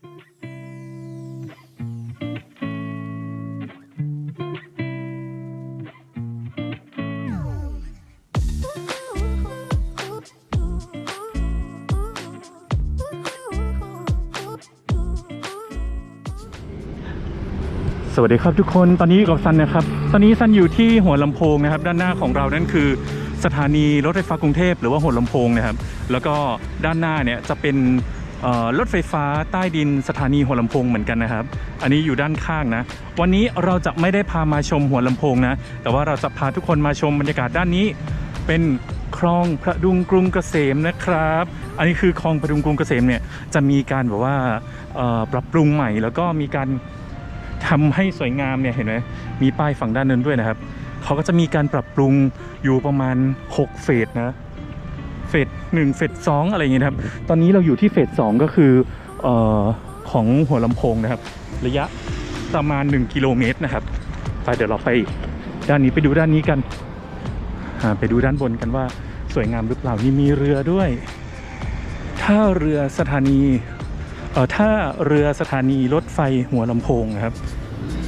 สวัสดีครับทุกคนตอนนี้อยู่กับซันนะครับ ตอนนี้ซันอยู่ที่หัวลำโพงนะครับ ด้านหน้าของเรานั่นคือสถานีรถไฟฟ้ากรุงเทพหรือว่าหัวลำโพงนะครับ แล้วก็ด้านหน้าเนี่ยจะเป็น รถไฟฟ้าใต้ดินสถานีหัวลำโพงเหมือนกันนะครับ อันนี้อยู่ด้านข้างนะ วันนี้เราจะไม่ได้พามาชมหัวลำโพงนะ แต่ว่าเราจะพาทุกคนมาชมบรรยากาศด้านนี้ เป็นคลองพระดุงกรุงเกษมนะครับ อันนี้คือคลองพระดุงกรุงเกษมเนี่ยจะมีการแบบว่าปรับปรุงใหม่ แล้วก็มีการทำให้สวยงามเนี่ยเห็นไหมมีป้ายฝั่งด้านนั้นด้วยนะครับเขาก็จะมีการปรับปรุงอยู่ประมาณ 6 เฟสนะ เฟสหนึ่งเฟสสองอะไรอย่างเงี้ยครับ ตอนนี้เราอยู่ที่เฟสสองก็คือออของหัวลำโพงนะครับ ระยะประมาณ 1 กิโลเมตรนะครับ ไปเดี๋ยวเราไปด้านนี้ไปดูด้านนี้กันไปดูด้านบนกันว่าสวยงามหรือเปล่านี่มีเรือด้วยท่าเรือสถานีเอ่อถ้าเรือสถานีรถไฟหัวลำโพงนะครับ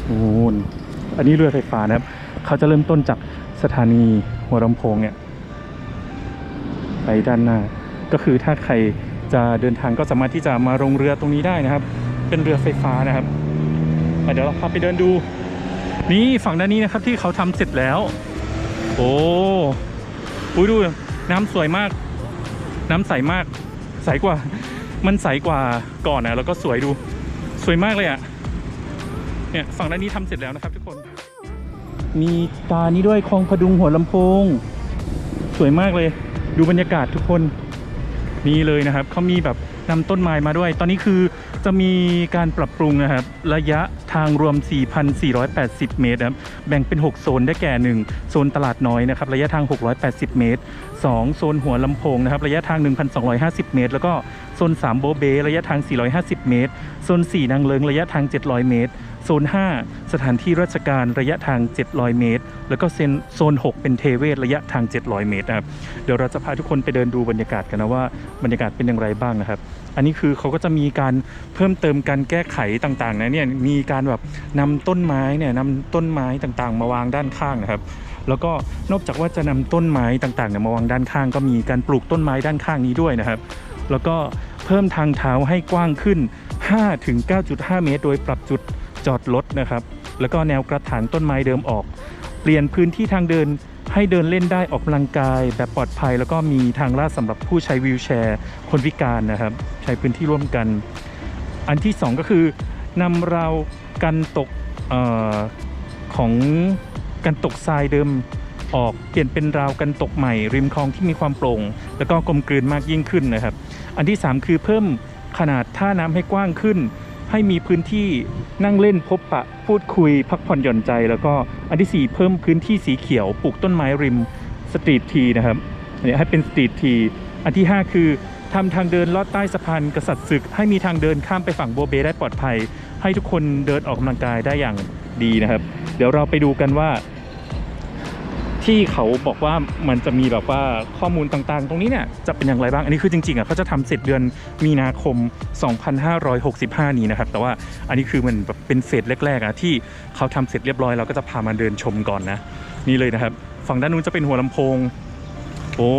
นู่นอันนี้เรือไฟฟ้านะครับ เขาจะเริ่มต้นจากสถานีหัวลำโพงเนี่ย ไปด้านหน้า ก็คือถ้าใครจะเดินทางก็สามารถที่จะมาลงเรือตรงนี้ได้นะครับ เป็นเรือไฟฟ้านะครับเดี๋ยวเราพาไปเดินดู นี่ฝั่งด้านนี้นะครับที่เขาทำเสร็จแล้ว โอ้อุ้ยดูน้ำสวยมาก น้ำใสมาก ใสกว่า มันใสกว่าก่อนนะแล้วก็สวยดู สวยมากเลยอะ่ะเนี่ยฝั่งด้านนี้ทำเสร็จแล้วนะครับทุกคน มีตานี้ด้วยคลองพดุงหัวลำโพง สวยมากเลย ดูบรรยากาศทุกคนนี่เลยนะครับเขามีแบบนำต้นไม้มาด้วย ตอนนี้คือจะมีการปรับปรุงนะครับ ระยะทางรวม 4,480 เมตรครับแบ่งเป็น 6 โซนได้แก่ 1 โซนตลาดน้อยนะครับ ระยะทาง 680 เมตร 2 โซนหัวลำโพงนะครับ ระยะทาง 1,250 เมตร แล้วก็โซน 3 โบเบ ระยะทาง 450 เมตร โซน 4 นางเลิง ระยะทาง 700 เมตร โซน 5 สถานที่ราชการระยะทาง 700 เมตร แล้วก็เซนโซน 6 เป็นเทเวศระยะทาง 700 เมตรนะครับเดี๋ยวเราจะพาทุกคนไปเดินดูบรรยากาศกันนะว่าบรรยากาศเป็นอย่างไรบ้างนะครับ อันนี้คือเขาก็จะมีการเพิ่มเติมการแก้ไขต่างๆนะเนี่ยมีการแบบนำต้นไม้เนี่ยนำต้นไม้ต่างๆ มาวางด้านข้างนะครับแล้วก็นอกจากว่าจะนำต้นไม้ต่างๆเนี่ยมาวางด้านข้าง ก็มีการปลูกต้นไม้ด้านข้างนี้ด้วยนะครับ แล้วก็เพิ่มทางเท้าให้กว้างขึ้น5ถึง9.5 เมตร โดยปรับจุด จอดรถนะครับ แล้วก็แนวกระถางต้นไม้เดิมออก เปลี่ยนพื้นที่ทางเดินให้เดินเล่นได้ออกกำลังกายแบบปลอดภัย แล้วก็มีทางลาดสำหรับผู้ใช้วีลแชร์คนพิการนะครับ ใช้พื้นที่ร่วมกัน อันที่สองก็คือนำราวกันตกออของกันตกทรายเดิมออกเปลี่ยนเป็นราวกันตกใหม่ ริมคลองที่มีความโปร่ง แล้วก็กลมกลืนมากยิ่งขึ้นนะครับ อันที่ 3 คือเพิ่มขนาดท่าน้ำให้กว้างขึ้น ให้มีพื้นที่นั่งเล่นพบปะพูดคุยพักผ่อนหย่อนใจ แล้วก็อันทีสี่ 4 เพิ่มพื้นที่สีเขียวปลูกต้นไม้ริมสตรีททีนะครับเนี่ยให้เป็นสตรีททีอันที่ 5 คือทำทางเดินลอดใต้สะพานกษัตริย์ศึก ให้มีทางเดินข้ามไปฝั่งโบเบได้ปลอดภัย ให้ทุกคนเดินออกกำลังกายได้อย่างดีนะครับ เดี๋ยวเราไปดูกันว่า ที่เขาบอกว่ามันจะมีแบบว่าข้อมูลต่างๆ ตรงนี้เนี่ยจะเป็นอย่างไรบ้าง อันนี้คือจริงๆอะเขาจะทำเสร็จเดือนมีนาคม 2565 นี้นะครับ แต่ว่าอันนี้คือมันแบบเป็นเฟสแรกๆอะที่เขาทำเสร็จเรียบร้อยเราก็จะพามาเดินชมก่อนนะ นี่เลยนะครับ ฝั่งด้านนู้นจะเป็นหัวลำโพง โอ้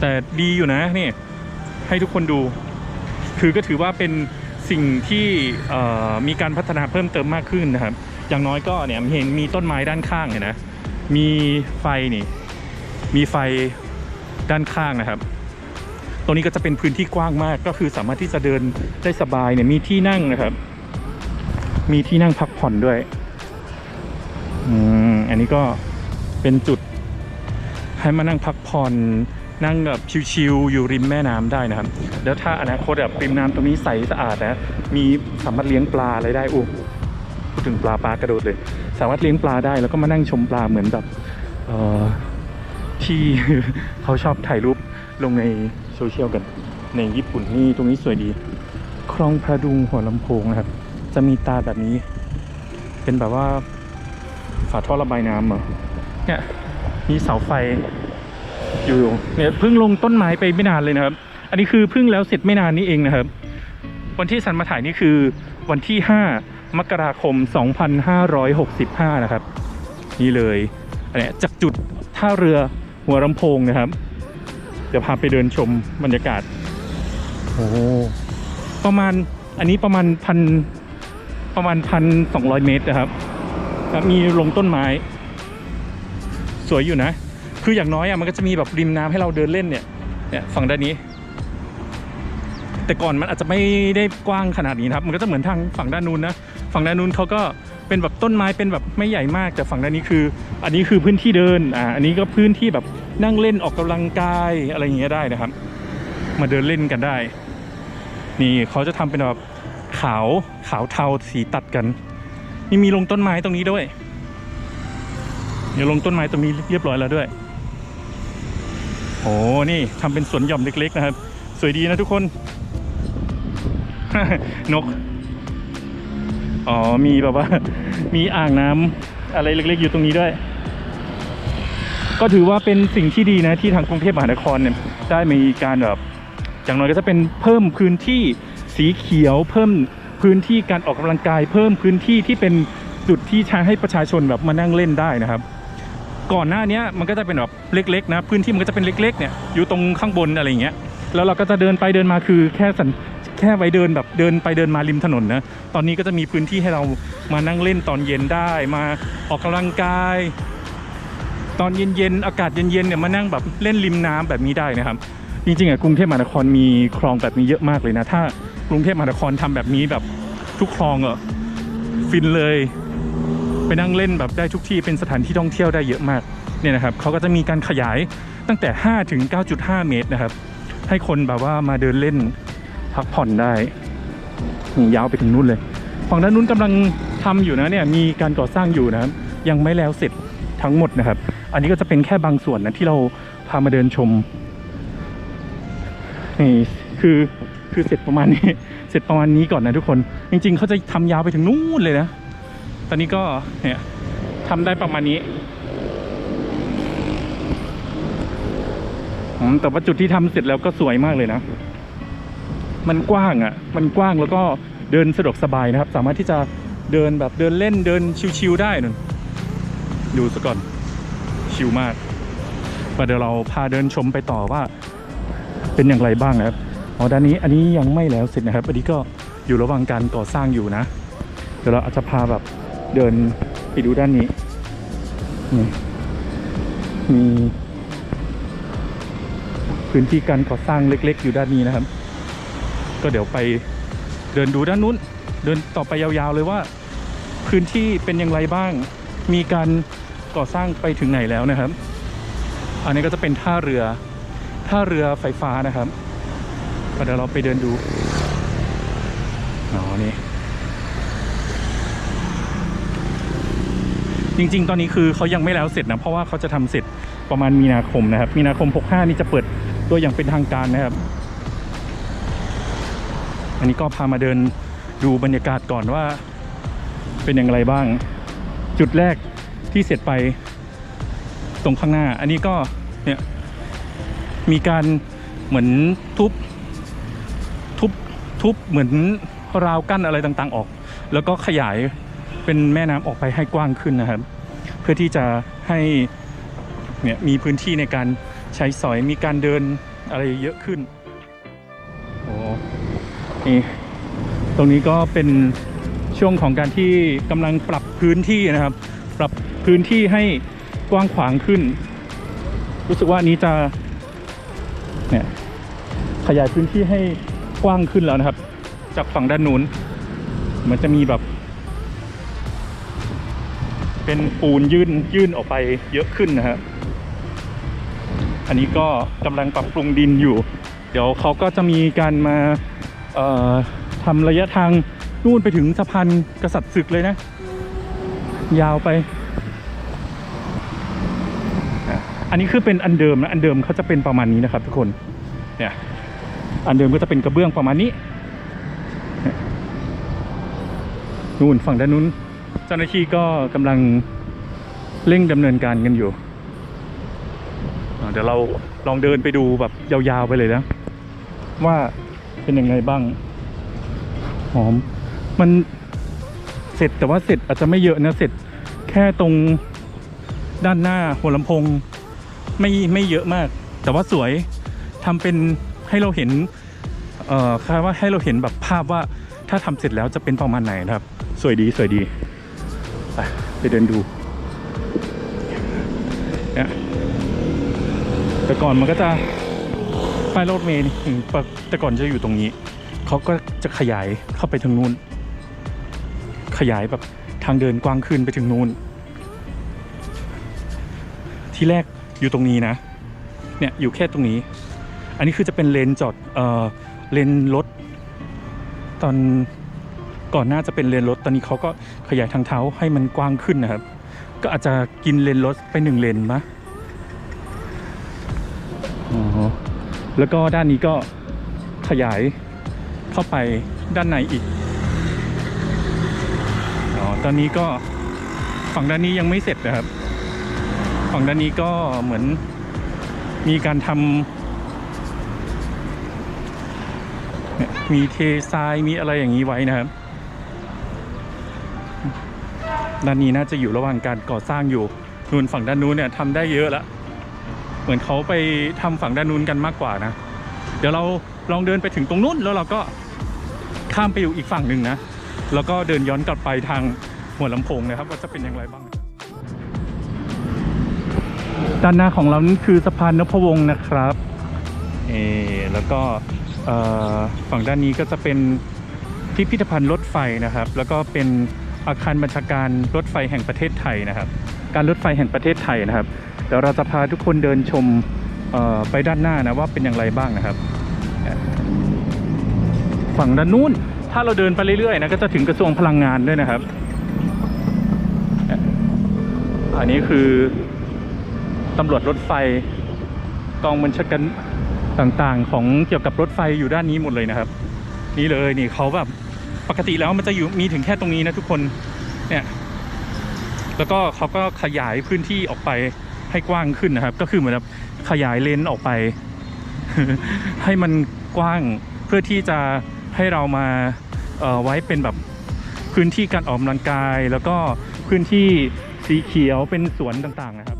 แต่ดีอยู่นะนี่ให้ทุกคนดู คือก็ถือว่าเป็นสิ่งที่มีการพัฒนาเพิ่มเติมมากขึ้นนะครับ อย่างน้อยก็เนี่ยเห็นมีต้นไม้ด้านข้างเห็นนะ มีไฟนี่ มีไฟด้านข้างนะครับ ตรงนี้ก็จะเป็นพื้นที่กว้างมาก ก็คือสามารถที่จะเดินได้สบายเนี่ย มีที่นั่งนะครับ มีที่นั่งพักผ่อนด้วย อืม อันนี้ก็เป็นจุดให้มานั่งพักผ่อนนั่งแบบชิลๆอยู่ริมแม่น้ำได้นะครับ แล้วถ้าอนาคตแบบริมน้ำตรงนี้ใสสะอาดนะ มีสามารถเลี้ยงปลาอะไรได้อู้ พูดถึงปลาปลากระโดดเลย สามารถเลี้ยงปลาได้แล้วก็มานั่งชมปลาเหมือนแบบที่เขาชอบถ่ายรูปลงในโซเชียลกันในญี่ปุ่นนี่ตรงนี้สวยดี คลองพระดุงหัวลำโพงนะครับ จะมีตาแบบนี้ เป็นแบบว่าฝาท่อระบายน้ำเหรอเนี่ยมีเสาไฟอยู่เนี่ยเพิ่งลงต้นไม้ไปไม่นานเลยนะครับ อันนี้คือเพิ่งแล้วเสร็จไม่นานนี้เองนะครับ วันที่ซันมาถ่ายนี่คือวันที่ 5 มกราคม 2565 นะครับ นี่เลยอันเนี้ยจากจุดท่าเรือหัวลำโพงนะครับ เดี๋ยวพาไปเดินชมบรรยากาศโอ้ประมาณอันนี้ประมาณพันประมาณพันสองร้อยเมตรนะครับครับมีลงต้นไม้ สวยอยู่นะ คืออย่างน้อยอะมันก็จะมีแบบริมน้ำให้เราเดินเล่นเนี่ยเนี่ยฝั่งด้านนี้ แต่ก่อนมันอาจจะไม่ได้กว้างขนาดนี้นะครับ มันก็จะเหมือนทางฝั่งด้านนู้นนะ ฝั่งด้านนู้นเขาก็เป็นแบบต้นไม้เป็นแบบไม่ใหญ่มาก แต่ฝั่งด้านนี้คือ อันนี้คือพื้นที่เดิน อ่า อันนี้ก็พื้นที่แบบนั่งเล่นออกกำลังกายอะไรอย่างเงี้ยได้นะครับ มาเดินเล่นกันได้ นี่เขาจะทำเป็นแบบขาวขาวเทาสีตัดกัน นี่มีลงต้นไม้ตรงนี้ด้วยเดี๋ยวลงต้นไม้ตรงนี้เรียบร้อยแล้วด้วยโอ้นี่ทำเป็นสวนหย่อมเล็กๆนะครับ สวยดีนะทุกคน นก อ๋อ มีแบบว่า มีอ่างน้ำอะไรเล็กๆอยู่ตรงนี้ด้วย ก็ถือว่าเป็นสิ่งที่ดีนะที่ทางกรุงเทพมหานครเนี่ยได้มีการแบบอย่างน้อยก็จะเป็นเพิ่มพื้นที่สีเขียว เพิ่มพื้นที่การออกกำลังกาย เพิ่มพื้นที่ที่เป็นจุดที่ใช้ให้ประชาชนแบบมานั่งเล่นได้นะครับ ก่อนหน้านี้มันก็จะเป็นแบบเล็กๆนะพื้นที่มันก็จะเป็นเล็ก ๆ เนี่ยอยู่ตรงข้างบนอะไรอย่างเงี้ยแล้วเราก็จะเดินไปเดินมาคือแค่สัน แค่ไปเดินแบบเดินไปเดินมาริมถนนนะ ตอนนี้ก็จะมีพื้นที่ให้เรามานั่งเล่นตอนเย็นได้ มาออกกำลังกาย ตอนเย็นๆ อากาศเย็นๆ เนี่ยมานั่งแบบเล่นริมน้ำแบบนี้ได้นะครับ จริงๆอะกรุงเทพมหานครมีคลองแบบนี้เยอะมากเลยนะ ถ้ากรุงเทพมหานครทำแบบนี้แบบทุกคลองอะฟินเลย ไปนั่งเล่นแบบได้ทุกที่เป็นสถานที่ท่องเที่ยวได้เยอะมากเนี่ยนะครับเขาก็จะมีการขยายตั้งแต่ 5 ถึง 9.5 เมตรนะครับ ให้คนแบบว่ามาเดินเล่น พักผ่อนได้นี่ยาวไปถึงนู่นเลย ฝั่งด้านนู้นกำลังทำอยู่นะเนี่ยมีการก่อสร้างอยู่นะครับยังไม่แล้วเสร็จทั้งหมดนะครับ อันนี้ก็จะเป็นแค่บางส่วนนะที่เราพามาเดินชมนี่คือคือเสร็จประมาณนี้ เสร็จประมาณนี้ก่อนนะทุกคน จริง ๆเขาจะทำยาวไปถึงนู่นเลยนะ ตอนนี้ก็เนี่ยทำได้ประมาณนี้แต่ว่าจุดที่ทำเสร็จแล้วก็สวยมากเลยนะ มันกว้างอะ่ะมันกว้างแล้วก็เดินสะดวกสบายนะครับ สามารถที่จะเดินแบบเดินเล่นเดินชิวๆได้นึงดูซะก่อนชิวมากมาเดี๋ยวเราพาเดินชมไปต่อว่า เป็นอย่างไรบ้างนะครับอ๋อด้านนี้อันนี้ยังไม่แล้วเสร็จนะครับ อันนี้ก็อยู่ระหว่างการก่อสร้างอยู่นะ เดี๋ยวเราอาจจะพาแบบเดินไปดูด้านนี้นี่มีพื้นที่การก่อสร้างเล็ก ๆ อยู่ด้านนี้นะครับ ก็เดี๋ยวไปเดินดูด้านนู้น เดินต่อไปยาวๆเลยว่า พื้นที่เป็นอย่างไรบ้าง มีการก่อสร้างไปถึงไหนแล้วนะครับ อันนี้ก็จะเป็นท่าเรือ ท่าเรือไฟฟ้านะครับก็เดี๋ยวเราไปเดินดูอ๋อนี่จริง ๆ ตอนนี้คือเขายังไม่แล้วเสร็จนะ เพราะว่าเขาจะทำเสร็จประมาณมีนาคมนะครับ มีนาคม 65 นี่จะเปิดตัวอย่างเป็นทางการนะครับ อันนี้ก็พามาเดินดูบรรยากาศก่อนว่า เป็นอย่างไรบ้าง จุดแรกที่เสร็จไปตรงข้างหน้า อันนี้ก็เนี่ยมีการเหมือนทุบทุบทุบเหมือนราวกั้นอะไรต่างๆออก แล้วก็ขยายเป็นแม่น้ำออกไปให้กว้างขึ้นนะครับ เพื่อที่จะให้เนี่ยมีพื้นที่ในการใช้สอยมีการเดินอะไรเยอะขึ้น นี่ตรงนี้ก็เป็นช่วงของการที่กำลังปรับพื้นที่นะครับ ปรับพื้นที่ให้กว้างขวางขึ้น รู้สึกว่านี้จะเนี่ยขยายพื้นที่ให้กว้างขึ้นแล้วนะครับ จากฝั่งด้านนู้นเหมือนจะมีแบบ เป็นปูนยื่นยื่นออกไปเยอะขึ้นนะครับอันนี้ก็กำลังปรับปรุงดินอยู่ เดี๋ยวเขาก็จะมีการมา ทำระยะทางนู่นไปถึงสะพานกษัตริย์ศึกเลยนะ ยาวไป อันนี้คือเป็นอันเดิมนะ อันเดิมเขาจะเป็นประมาณนี้นะครับทุกคน เนี่ย อันเดิมก็จะเป็นกระเบื้องประมาณนี้ นู่นฝั่งด้านนู้น เจ้าหน้าที่ก็กำลังเร่งดำเนินการกันอยู่ เดี๋ยวเราลองเดินไปดูแบบยาวๆไปเลยนะ ว่า เป็นยังไงบ้าง หอม มันเสร็จแต่ว่าเสร็จอาจจะไม่เยอะนะเสร็จแค่ตรงด้านหน้าหัวลำโพงไม่ไม่เยอะมาก แต่ว่าสวยทำเป็นให้เราเห็นเอ่อคาดว่าให้เราเห็นแบบภาพว่าถ้าทำเสร็จแล้วจะเป็นประมาณไหนนะครับ สวยดีสวยดีไปไปเดินดูเนี่ยแต่ก่อนมันก็จะ ป้ายรถเมล์นี่แต่ก่อนจะอยู่ตรงนี้ เขาก็จะขยายเข้าไปทางนู้น ขยายแบบทางเดินกว้างขึ้นไปถึงนู้น ที่แรกอยู่ตรงนี้นะ เนี่ยอยู่แค่ตรงนี้ อันนี้คือจะเป็นเลนจอดเออเลนรถตอนก่อนหน้าจะเป็นเลนรถ ตอนนี้เขาก็ขยายทางเท้าให้มันกว้างขึ้นนะครับ ก็อาจจะกินเลนรถไปหนึ่งเลนมะ แล้วก็ด้านนี้ก็ขยายเข้าไปด้านในอีกอ๋อตอนนี้ก็ฝั่งด้านนี้ยังไม่เสร็จนะครับ ฝั่งด้านนี้ก็เหมือนมีการทำมีเททรายมีอะไรอย่างนี้ไว้นะครับ ด้านนี้น่าจะอยู่ระหว่างการก่อสร้างอยู่นู่นฝั่งด้านนู้นเนี่ยทำได้เยอะแล้ว มือนเขาไปทำฝั่งด้านนู้นกันมากกว่านะ เดี๋ยวเราลองเดินไปถึงตรงนู้นแล้วเราก็ข้ามไปอยู่อีกฝั่งหนึ่งนะ แล้วก็เดินย้อนกลับไปทางหัวลำโพงนะครับ ว่าจะเป็นอย่างไรบ้าง ด้านหน้าของเรานี่คือสะพานนพวงศ์นะครับเออแล้วก็ฝั่งด้านนี้ก็จะเป็นพิพิธภัณฑ์รถไฟนะครับ แล้วก็เป็นอาคารบัญชาการรถไฟแห่งประเทศไทยนะครับ การรถไฟแห่งประเทศไทยนะครับ เดี๋ยวเราจะพาทุกคนเดินชมไปด้านหน้านะว่าเป็นอย่างไรบ้างนะครับ ฝั่งด้านนู้นถ้าเราเดินไปเรื่อยๆนะก็จะถึงกระทรวงพลังงานด้วยนะครับ อันนี้คือตำรวจรถไฟกองบัญชาการต่างๆ ของเกี่ยวกับรถไฟอยู่ด้านนี้หมดเลยนะครับ นี่เลยนี่เขาแบบปกติแล้วมันจะอยู่มีถึงแค่ตรงนี้นะทุกคนเนี่ยแล้วก็เขาก็ขยายพื้นที่ออกไป ให้กว้างขึ้นนะครับ ก็คือเหมือนแบบขยายเลนออกไป ให้มันกว้างเพื่อที่จะให้เรามาไว้เป็นแบบพื้นที่การออกกำลังกาย แล้วก็พื้นที่สีเขียวเป็นสวนต่างๆนะครับ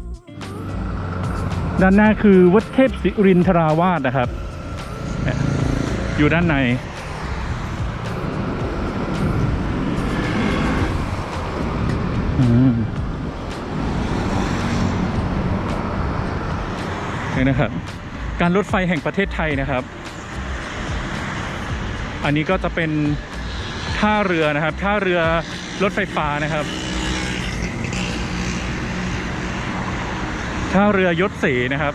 ด้านหน้าคือวัดเทพศิรินทราวาสนะครับ อยู่ด้านใน นี่นะครับ การรถไฟแห่งประเทศไทยนะครับ อันนี้ก็จะเป็นท่าเรือนะครับ ท่าเรือรถไฟฟ้านะครับ ท่าเรือยศเสนะครับ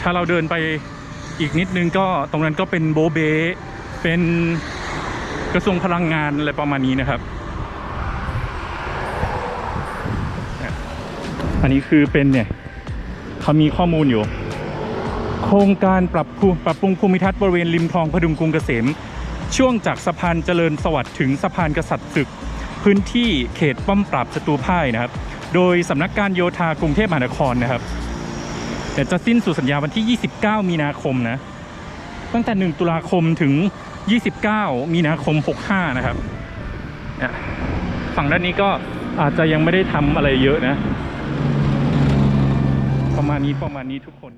ถ้าเราเดินไปอีกนิดนึงก็ตรงนั้นก็เป็นโบเบ เป็นกระทรวงพลังงานอะไรประมาณนี้นะครับเนี่ย อันนี้คือเป็นเนี่ยเขามีข้อมูลอยู่ โครงการปรับภูปรับปรุงภูมิทัศน์บริเวณริมคลองพดุงกรุงเกษม ช่วงจากสะพานเจริญสวัสดิ์ถึงสะพานกษัตริย์ศึก พื้นที่เขตป้อมปราบศัตรูพ่ายนะครับ โดยสำนักการโยธากรุงเทพมหานครนะครับแต่จะสิ้นสุดสัญญาวันที่ 29 มีนาคมนะ ตั้งแต่ 1 ตุลาคมถึง 29 มีนาคม 65 นะครับ ฝั่งด้านนี้ก็อาจจะยังไม่ได้ทำอะไรเยอะนะ ประมาณนี้ประมาณนี้ทุกคน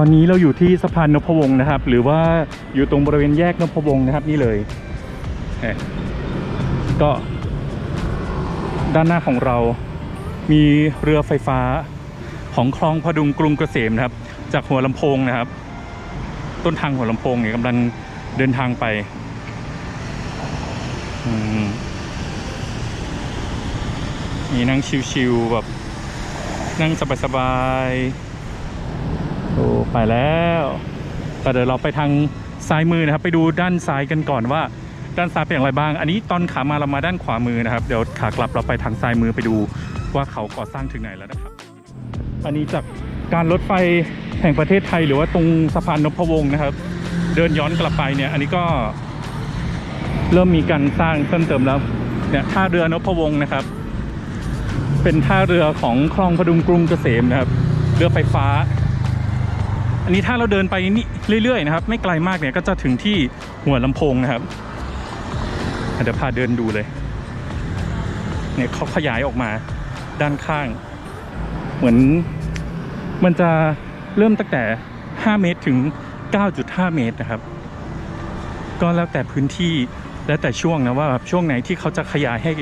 ตอนนี้เราอยู่ที่สะพานนพวงศ์นะครับ หรือว่าอยู่ตรงบริเวณแยกนพวงศ์นะครับนี่เลย ก็ด้านหน้าของเรามีเรือไฟฟ้าของคลองพดุงกรุงเกษมนะครับ จากหัวลำโพงนะครับ ต้นทางหัวลำโพงเนี่ยกำลังเดินทางไปมีนั่งชิวๆแบบนั่งสบายๆ ไปแล้วแต่เดี๋ยวเราไปทางซ้ายมือนะครับ ไปดูด้านซ้ายกันก่อนว่า ด้านซ้ายเป็นอย่างไรบ้าง อันนี้ตอนขามาเรามาด้านขวามือนะครับ เดี๋ยวขากลับเราไปทางซ้ายมือไปดูว่าเขาก่อสร้างถึงไหนแล้วนะครับ อันนี้จากการรถไฟแห่งประเทศไทยหรือว่าตรงสะพานนพวงศ์นะครับ เดินย้อนกลับไปเนี่ยอันนี้ก็ เริ่มมีการสร้างเพิ่มเติมแล้วเนี่ยท่าเรือนพวงศ์นะครับ เป็นท่าเรือของคลองพดุงกรุงเกษมนะครับ เรือไฟฟ้า อันนี้ถ้าเราเดินไปนี่เรื่อยๆนะครับ ไม่ไกลมากเนี่ยก็จะถึงที่หัวลำโพงนะครับเดี๋ยวพาเดินดูเลย เนี่ยเขาขยายออกมาด้านข้าง เหมือนมันจะเริ่มตั้งแต่ 5 เมตรถึง 9.5 เมตรนะครับ ก็แล้วแต่พื้นที่แล้วแต่ช่วงนะว่าแบบช่วงไหนที่เขาจะขยายให้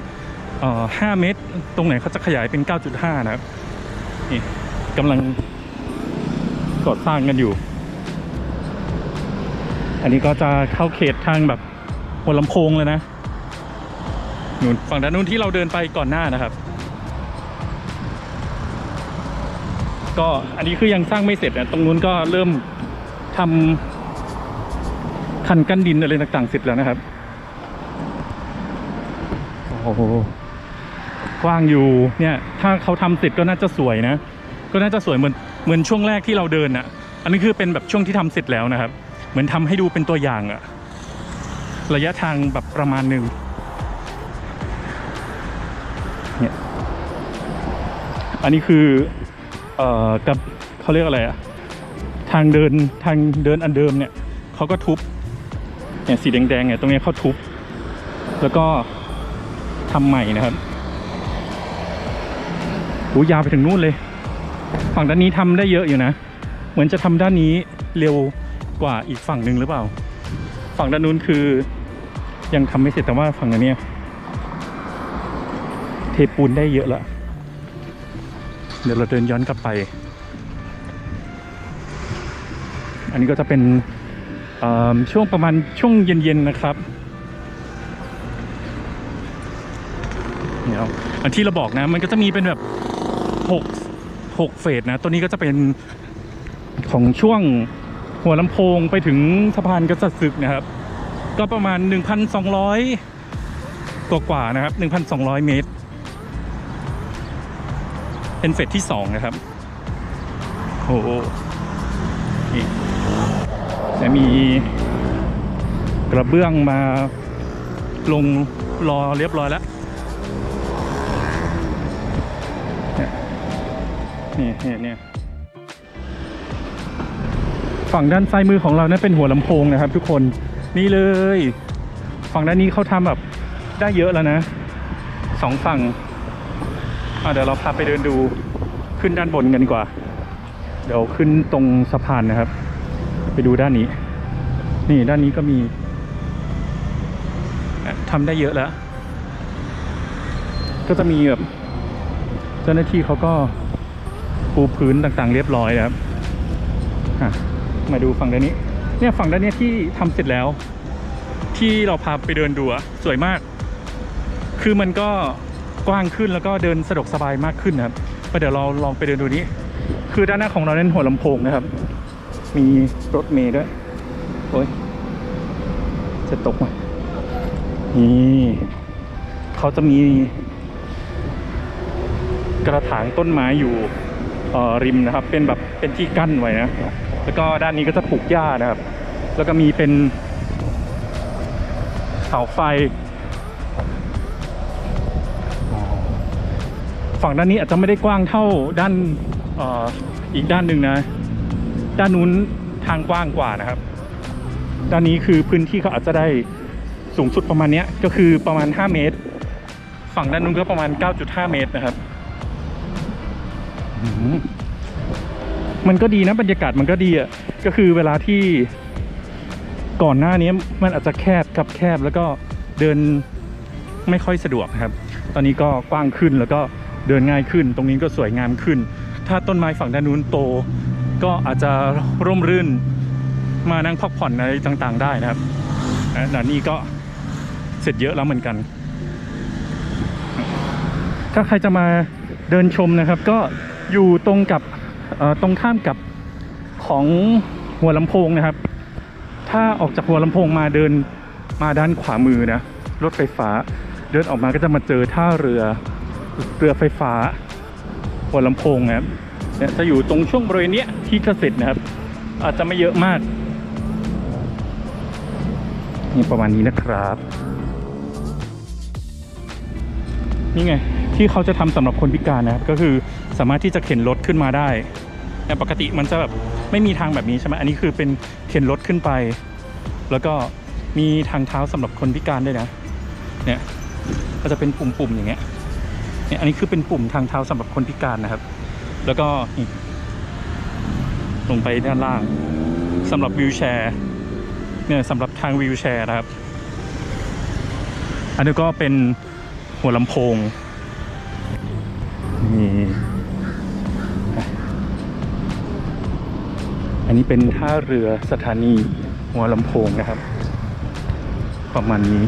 อ่อ5เมตร ตรงไหนเขาจะขยายเป็น 9.5 นะครับนี่กำลัง ก่อสร้างกันอยู่ อันนี้ก็จะเข้าเขตทางแบบหัวลำโพงเลยนะนู่นฝั่งด้านนู้นที่เราเดินไปก่อนหน้านะครับ ก็อันนี้คือยังสร้างไม่เสร็จนะตรงนู้นก็เริ่มทำคันกั้นดินอะไรต่างๆเสร็จแล้วนะครับโอ้โหกว้างอยู่เนี่ย ถ้าเขาทำเสร็จก็น่าจะสวยนะ ก็น่าจะสวยเหมือน เหมือนช่วงแรกที่เราเดินอะอันนี้คือเป็นแบบช่วงที่ทำเสร็จแล้วนะครับ เหมือนทำให้ดูเป็นตัวอย่างอะระยะทางแบบประมาณหนึ่งเนี่ยอันนี้คือเอ่อกับเขาเรียกอะไรอะทางเดินทางเดินอันเดิมเนี่ยเขาก็ทุบเนี่ยสีแดงๆเนี่ยตรงเนี้ยเขาทุบ แล้วก็ทำใหม่นะครับโอ้ยาวไปถึงนู่นเลย ฝั่งด้านนี้ทำได้เยอะอยู่นะ เหมือนจะทำด้านนี้เร็วกว่าอีกฝั่งหนึ่งหรือเปล่า ฝั่งด้านนู้นคือ ยังทำไม่เสร็จแต่ว่าฝั่งอันนี้เทปูนได้เยอะละเดี๋ยวเราเดินย้อนกลับไป อันนี้ก็จะเป็นช่วงประมาณช่วงเย็นๆนะครับเดี๋ยวอันที่เราบอกนะมันก็จะมีเป็นแบบห กหกเฟสนะ ตัวนี้ก็จะเป็นของช่วงหัวลำโพงไปถึงสะพานกษัตริย์ศึกนะครับ ก็ประมาณ 1,200กว่ากว่านะครับ 1,200 เมตร เป็นเฟสที่สองนะครับโอ้โหนี่จะมีกระเบื้องมาลงรอเรียบร้อยแล้ว นี่เนี่ยเนี่ยฝั่งด้านซ้ายมือของเรานั่นเป็นหัวลำโพงนะครับ ทุกคนนี่เลย ฝั่งด้านนี้เขาทำแบบได้เยอะแล้วนะสองฝั่งเดี๋ยวเราพาไปเดินดูขึ้นด้านบนกันดีกว่า เดี๋ยวขึ้นตรงสะพานนะครับ ไปดูด้านนี้ นี่ด้านนี้ก็มีทำได้เยอะแล้ว ก็จะมีแบบเจ้าหน้าที่เขาก็ ปูพื้นต่างๆ เรียบร้อยนะครับมาดูฝั่งด้านนี้ เนี่ยฝั่งด้านนี้ที่ทำเสร็จแล้ว ที่เราพาไปเดินดูอะสวยมาก คือมันก็กว้างขึ้นแล้วก็เดินสะดวกสบายมากขึ้นนะครับก็เดี๋ยวเราลองไปเดินดูนี้ คือด้านหน้าของเราเน้นหัวลำโพงนะครับ มีรถเมย์ด้วย โอ้ยจะตกไหมนี่เขาจะมีกระถางต้นไม้อยู่ ริมนะครับ เป็นแบบเป็นที่กั้นไว้นะ แล้วก็ด้านนี้ก็จะปลูกหญ้านะครับ แล้วก็มีเป็นเสาไฟ ฝั่งด้านนี้อาจจะไม่ได้กว้างเท่าด้านออีกด้านหนึ่งนะ ด้านนู้นทางกว้างกว่านะครับ ด้านนี้คือพื้นที่เขาอาจจะได้สูงสุดประมาณเนี้ยก็คือประมาณ 5 เมตร ฝั่งด้านนู้นก็ประมาณ 9.5 เมตรนะครับ มันก็ดีนะบรรยากาศมันก็ดีอะก็คือเวลาที่ก่อนหน้านี้มันอาจจะแคบกับแคบแล้วก็เดินไม่ค่อยสะดวกครับ ตอนนี้ก็กว้างขึ้นแล้วก็เดินง่ายขึ้น ตรงนี้ก็สวยงามขึ้น ถ้าต้นไม้ฝั่งด้านนู้นโต ก็อาจจะร่มรื่นมานั่งพักผ่อนอะไรต่างๆ ได้นะครับอะแต่นี่ก็เสร็จเยอะแล้วเหมือนกัน ถ้าใครจะมาเดินชมนะครับก็ อยู่ตรงกับตรงข้ามกับของหัวลำโพงนะครับ ถ้าออกจากหัวลำโพงมาเดินมาด้านขวามือนะรถไฟฟ้าเดินออกมาก็จะมาเจอท่าเรือเรือไฟฟ้าหัวลำโพงนะครับเนี่ยจะอยู่ตรงช่วงบริเวณนี้ที่จะเสร็จนะครับ อาจจะไม่เยอะมากนี่ประมาณนี้นะครับ นี่ไงที่เขาจะทำสำหรับคนพิการนะครับก็คือ สามารถที่จะเข็นรถขึ้นมาได้แต่ปกติมันจะแบบไม่มีทางแบบนี้ใช่ไหมอันนี้คือเป็นเข็นรถขึ้นไป แล้วก็มีทางเท้าสำหรับคนพิการด้วยนะ เนี่ยก็จะเป็นปุ่มๆอย่างเงี้ยเนี่ยอันนี้คือเป็นปุ่มทางเท้าสำหรับคนพิการนะครับ แล้วก็ลงไปด้านล่างสำหรับวิวแชร์เนี่ยสำหรับทางวิวแชร์นะครับ อันนี้ก็เป็นหัวลำโพงนี่ นนี้เป็นท่าเรือสถานีหัวลำโพงนะครับ ประมาณนี้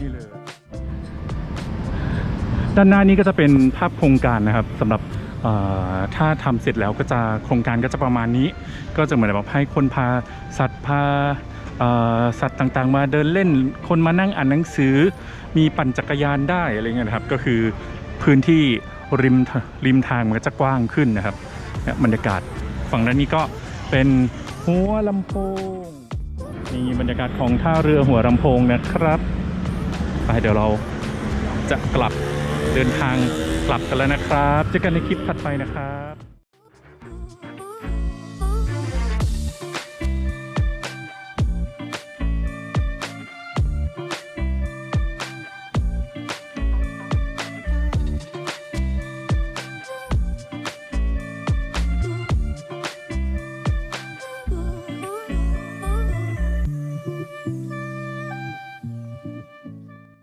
นี่เลยด้านหน้านี้ก็จะเป็นภาพโครงการนะครับสำหรับถ้าทำเสร็จแล้วก็จะโครงการก็จะประมาณนี้ ก็จะเหมือนแบบให้คนพาสัตว์พาสัตว์ต่างๆ มาเดินเล่น คนมานั่งอ่านหนังสือ มีปั่นจักรยานได้อะไรเงี้ยนะครับ ก็คือพื้นที่ ริมริมทางมันก็จะกว้างขึ้นนะครับเนี่ยบรรยากาศฝั่งด้านนี้ก็เป็นหัวลำโพงนี่บรรยากาศของท่าเรือหัวลำโพงนะครับไปเดี๋ยวเราจะกลับเดินทางกลับกันแล้วนะครับเจอกันในคลิปถัดไปนะครับ